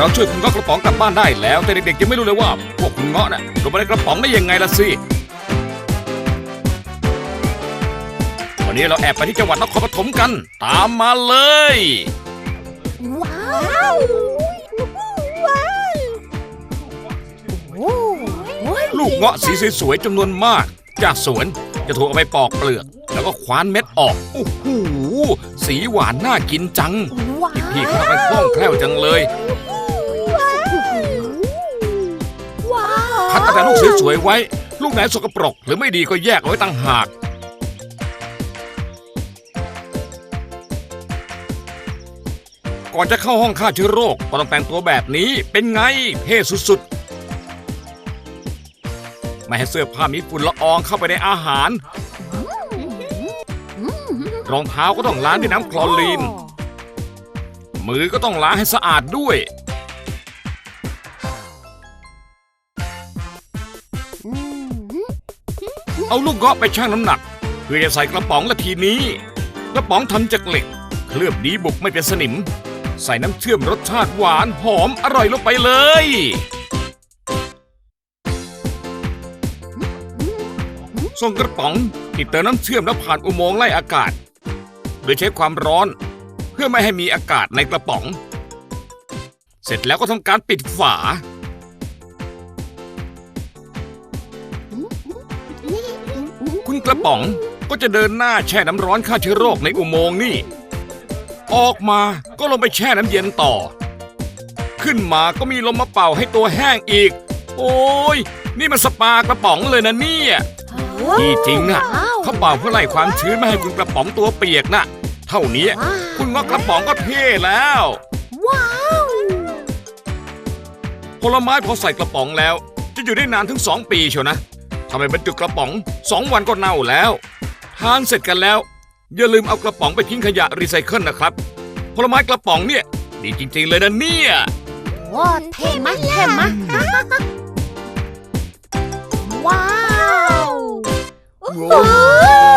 เราช่วยคุณเงาะกระป๋องกลับบ้านได้แล้ว แต่เด็กๆยังไม่รู้เลยว่า พวกคุณเงาะน่ะลงไปในกระป๋องได้ยังไงล่ะสิวันนี้เราแอบไปที่จังหวัดนครปฐมกัน ตามมาเลย ว้าวว้าวโอ้โหลูกเงาะสีสวยๆจำนวนมาก จากสวนจะถูกเอาไปปอกเปลือก แล้วก็คว้านเม็ดออกโอ้โหสีหวานน่ากินจัง ว้าว พี่ๆเขาทำกันคล่องแคล่วจังเลย แต่ลูกสวยๆไว้ ลูกไหนสกปรกหรือไม่ดีก็แยกเอาไว้ต่างหาก ก่อนจะเข้าห้องฆ่าเชื้อโรคก็ต้องแต่งตัวแบบนี้เป็นไงเท่สุดๆ ไม่ให้เสื้อผ้ามีฝุ่นละอองเข้าไปในอาหาร รองเท้าก็ต้องล้างด้วยน้ำคลอรีน มือก็ต้องล้างให้สะอาดด้วย เอาลูกเงาะไปชั่งน้ำหนัก เพื่อจะใส่กระป๋องละทีนี้ กระป๋องทำจากเหล็ก เคลือบดีบุกไม่เป็นสนิม ใส่น้ำเชื่อมรสชาติหวานหอมอร่อยลงไปเลย ส่งกระป๋องติดเติมน้ำเชื่อมแล้วผ่านอุโมงค์ไล่อากาศ โดยใช้ความร้อน เพื่อไม่ให้มีอากาศในกระป๋อง เสร็จแล้วก็ทำการปิดฝา กระป๋องก็จะเดินหน้าแช่น้ำร้อนฆ่าเชื้อโรคในอุโมงค์นี่ ออกมาก็ลงไปแช่น้ำเย็นต่อ ขึ้นมาก็มีลมมาเป่าให้ตัวแห้งอีก โอ้ย นี่มันสปากระป๋องเลยนะเนี่ยที่จริงน่ะเขาเป่าเพื่อไล่ความชื้นไม่ให้คุณกระป๋องตัวเปียกน่ะเท่านี้ว้าวคุณงอกระป๋องก็เท่แล้ว ว้าวผลไม้พอใส่กระป๋องแล้ว จะอยู่ได้นานถึง2ปีเชียวนะ ทำไมบรรจุกระป๋อง2วันก็เน่าแล้ว ทานเสร็จกันแล้ว อย่าลืมเอากระป๋องไปทิ้งขยะรีไซเคิลนะครับ ผลไม้กระป๋องเนี่ย ดีจริง ๆ เลยนะเนี่ยว้าวเท่มะเท่มะว้าวว้าว